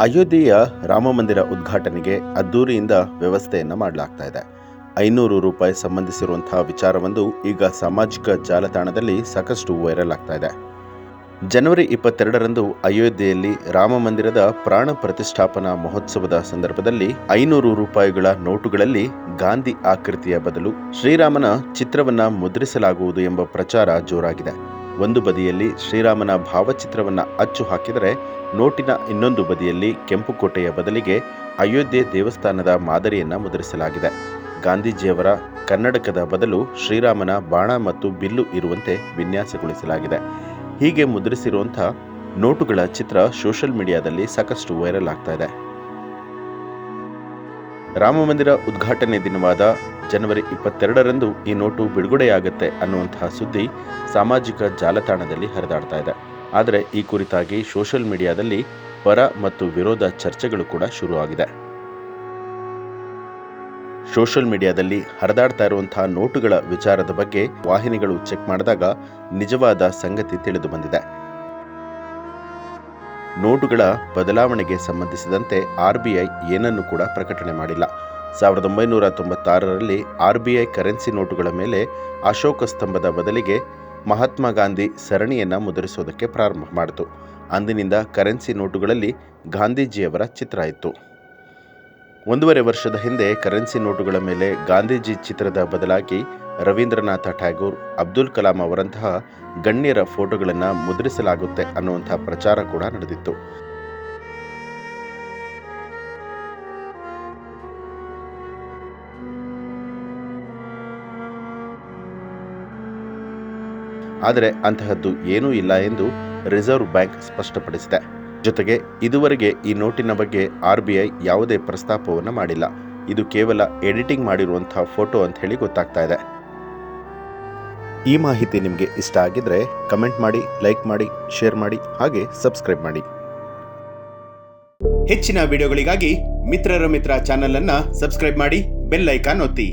ಅಯೋಧ್ಯೆಯ ರಾಮಮಂದಿರ ಉದ್ಘಾಟನೆಗೆ ಅದ್ದೂರಿಯಿಂದ ವ್ಯವಸ್ಥೆಯನ್ನು ಮಾಡಲಾಗ್ತಾ ಇದೆ. ಐನೂರು ರೂಪಾಯಿ ಸಂಬಂಧಿಸಿರುವಂತಹ ವಿಚಾರವೊಂದು ಈಗ ಸಾಮಾಜಿಕ ಜಾಲತಾಣದಲ್ಲಿ ಸಾಕಷ್ಟು ವೈರಲ್ ಆಗ್ತಾ ಇದೆ. ಜನವರಿ ಇಪ್ಪತ್ತೆರಡರಂದು ಅಯೋಧ್ಯೆಯಲ್ಲಿ ರಾಮ ಮಂದಿರದ ಪ್ರಾಣ ಪ್ರತಿಷ್ಠಾಪನಾ ಮಹೋತ್ಸವದ ಸಂದರ್ಭದಲ್ಲಿ ಐನೂರು ರೂಪಾಯಿಗಳ ನೋಟುಗಳಲ್ಲಿ ಗಾಂಧಿ ಆಕೃತಿಯ ಬದಲು ಶ್ರೀರಾಮನ ಚಿತ್ರವನ್ನ ಮುದ್ರಿಸಲಾಗುವುದು ಎಂಬ ಪ್ರಚಾರ ಜೋರಾಗಿದೆ. ಒಂದು ಬದಿಯಲ್ಲಿ ಶ್ರೀರಾಮನ ಭಾವಚಿತ್ರವನ್ನ ಅಚ್ಚು ಹಾಕಿದರೆ ನೋಟಿನ ಇನ್ನೊಂದು ಬದಿಯಲ್ಲಿ ಕೆಂಪುಕೋಟೆಯ ಬದಲಿಗೆ ಅಯೋಧ್ಯೆ ದೇವಸ್ಥಾನದ ಮಾದರಿಯನ್ನು ಮುದ್ರಿಸಲಾಗಿದೆ. ಗಾಂಧೀಜಿಯವರ ಕನ್ನಡಕದ ಬದಲು ಶ್ರೀರಾಮನ ಬಾಣ ಮತ್ತು ಬಿಲ್ಲು ಇರುವಂತೆ ವಿನ್ಯಾಸಗೊಳಿಸಲಾಗಿದೆ. ಹೀಗೆ ಮುದ್ರಿಸಿರುವಂಥ ನೋಟುಗಳ ಚಿತ್ರ ಸೋಷಿಯಲ್ ಮೀಡಿಯಾದಲ್ಲಿ ಸಾಕಷ್ಟು ವೈರಲ್ ಆಗ್ತಾ ಇದೆ. ರಾಮಮಂದಿರ ಉದ್ಘಾಟನೆ ದಿನವಾದ ಜನವರಿ ಇಪ್ಪತ್ತೆರಡರಂದು ಈ ನೋಟು ಬಿಡುಗಡೆಯಾಗುತ್ತೆ ಅನ್ನುವಂತಹ ಸುದ್ದಿ ಸಾಮಾಜಿಕ ಜಾಲತಾಣದಲ್ಲಿ ಹರಿದಾಡ್ತಾ ಇದೆ. ಆದರೆ ಈ ಕುರಿತಾಗಿ ಸೋಷಲ್ ಮೀಡಿಯಾದಲ್ಲಿ ಪರ ಮತ್ತು ವಿರೋಧ ಚರ್ಚೆಗಳು ಕೂಡ ಶುರುವಾಗಿದೆ. ಸೋಷಿಯಲ್ ಮೀಡಿಯಾದಲ್ಲಿ ಹರಿದಾಡ್ತಾ ಇರುವಂತಹ ನೋಟುಗಳ ವಿಚಾರದ ಬಗ್ಗೆ ವಾಹಿನಿಗಳು ಚೆಕ್ ಮಾಡಿದಾಗ ನಿಜವಾದ ಸಂಗತಿ ತಿಳಿದು ಬಂದಿದೆ. ನೋಟುಗಳ ಬದಲಾವಣೆಗೆ ಸಂಬಂಧಿಸಿದಂತೆ ಆರ್ಬಿಐ ಏನನ್ನು ಕೂಡ ಪ್ರಕಟಣೆ ಮಾಡಿಲ್ಲ. ಸಾವಿರದ ಒಂಬೈನೂರ ತೊಂಬತ್ತಾರರಲ್ಲಿ ಆರ್ಬಿಐ ಕರೆನ್ಸಿ ನೋಟುಗಳ ಮೇಲೆ ಅಶೋಕ ಸ್ತಂಭದ ಬದಲಿಗೆ ಮಹಾತ್ಮ ಗಾಂಧಿ ಸರಣಿಯನ್ನು ಮುದ್ರಿಸೋದಕ್ಕೆ ಪ್ರಾರಂಭ ಮಾಡಿತು. ಅಂದಿನಿಂದ ಕರೆನ್ಸಿ ನೋಟುಗಳಲ್ಲಿ ಗಾಂಧೀಜಿಯವರ ಚಿತ್ರ ಇತ್ತು. ಒಂದೂವರೆ ವರ್ಷದ ಹಿಂದೆ ಕರೆನ್ಸಿ ನೋಟುಗಳ ಮೇಲೆ ಗಾಂಧೀಜಿ ಚಿತ್ರದ ಬದಲಾಗಿ ರವೀಂದ್ರನಾಥ ಟ್ಯಾಗೋರ್, ಅಬ್ದುಲ್ ಕಲಾಂ ಅವರಂತಹ ಗಣ್ಯರ ಫೋಟೋಗಳನ್ನು ಮುದ್ರಿಸಲಾಗುತ್ತೆ ಅನ್ನುವಂಥ ಪ್ರಚಾರ ಕೂಡ ನಡೆದಿತ್ತು. ಆದರೆ ಅಂತಹದ್ದು ಏನೂ ಇಲ್ಲ ಎಂದು ರಿಸರ್ವ್ ಬ್ಯಾಂಕ್ ಸ್ಪಷ್ಟಪಡಿಸಿದೆ. ಜೊತೆಗೆ ಇದುವರೆಗೆ ಈ ನೋಟಿನ ಬಗ್ಗೆ ಆರ್ ಬಿ ಐ ಯಾವುದೇ ಪ್ರಸ್ತಾಪವನ್ನು ಮಾಡಿಲ್ಲ. ಇದು ಕೇವಲ ಎಡಿಟಿಂಗ್ ಮಾಡಿರುವಂತಹ ಫೋಟೋ ಅಂತ ಹೇಳಿ ಗೊತ್ತಾಗ್ತಾ ಇದೆ. ಈ ಮಾಹಿತಿ ನಿಮಗೆ ಇಷ್ಟ ಆಗಿದ್ರೆ ಕಮೆಂಟ್ ಮಾಡಿ, ಲೈಕ್ ಮಾಡಿ, ಶೇರ್ ಮಾಡಿ, ಹಾಗೆ ಸಬ್ಸ್ಕ್ರೈಬ್ ಮಾಡಿ. ಹೆಚ್ಚಿನ ವಿಡಿಯೋಗಳಿಗಾಗಿ ಮಿತ್ರರ ಮಿತ್ರ ಚಾನೆಲ್ ಅನ್ನ ಸಬ್ಸ್ಕ್ರೈಬ್ ಮಾಡಿ, ಬೆಲ್ ಐಕಾನ್ ಒತ್ತಿ.